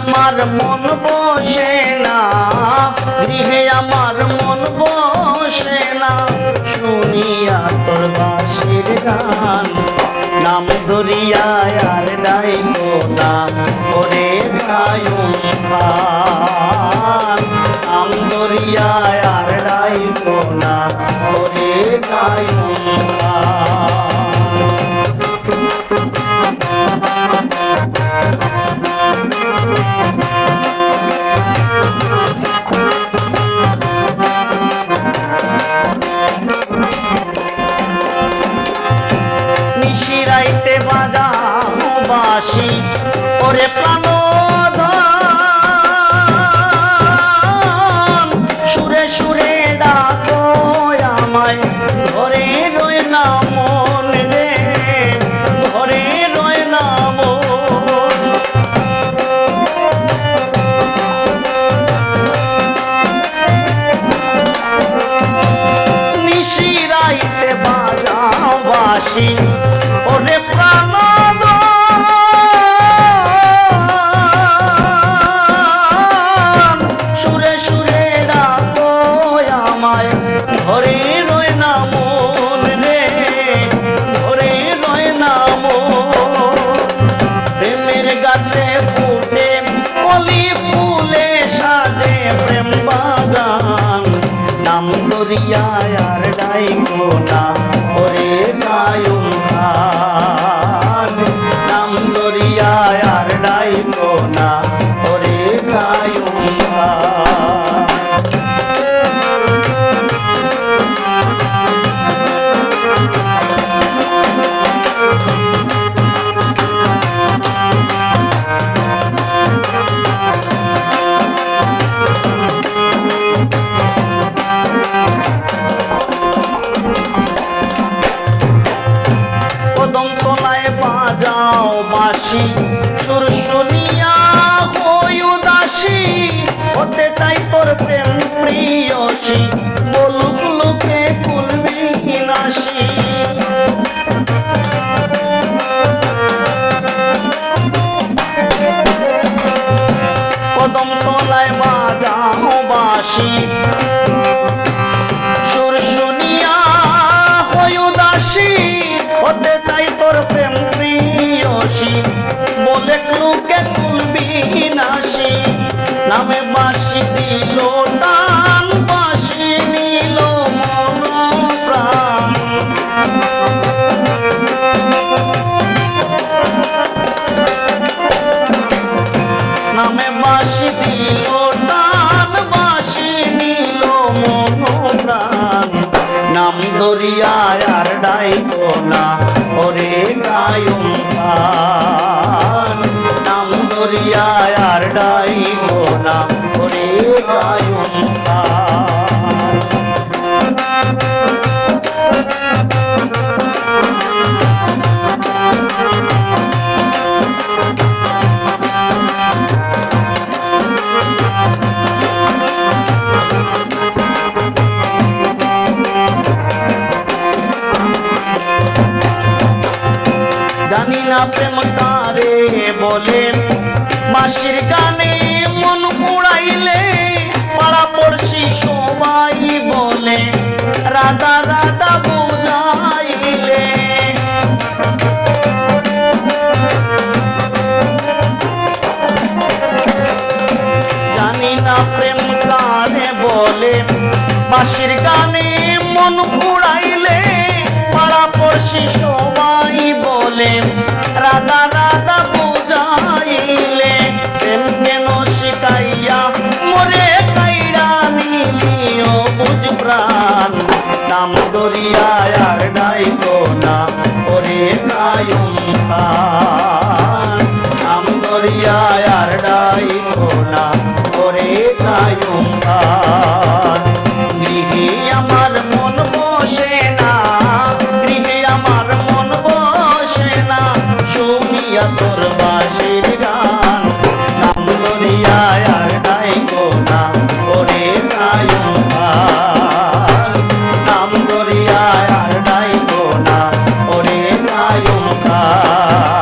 আমার মন বসে না। গৃহে আমার মন বসে না। শুনিয়া তোর বাসির গান, নাম ধরিয়া আর ডাইব না। ওরে খান নাম ধরিয়া আর ডাইব না। ওরে গায়ুম দরিয়া আর ডাইকো না ওরে গায়ুম খান। নাম দরিয়া আর ডাইকো না বাসি সুর শুনিয়া হই উদাসী হতে চাই তোর প্রেম প্রিয়সী। বলুক লোকে কুলবি নাসি কদম তলায় বাজাও বাসি সুর শুনিয়া হই উদাসী হতে চাই তোর প্রেম নামে বাসি দিল টান বাসি নিল মন প্রাণ নামে বাসি দিল টান বাসি নিল মন প্রাণ নাম আর ডাইব না, ওরে জানি না প্রেম কারে বলে। মাসির গানে লইয়া আর ডাইব না করে তাইম্বার গৃহে আমার মন বসে না গৃহে আমার মন বসে না শুনিয়া তোর বাসির গান নাম লইয়া আর ডাইব না করে তাইম্বার নাম লইয়া আর ডাইব না করে তাইম্বার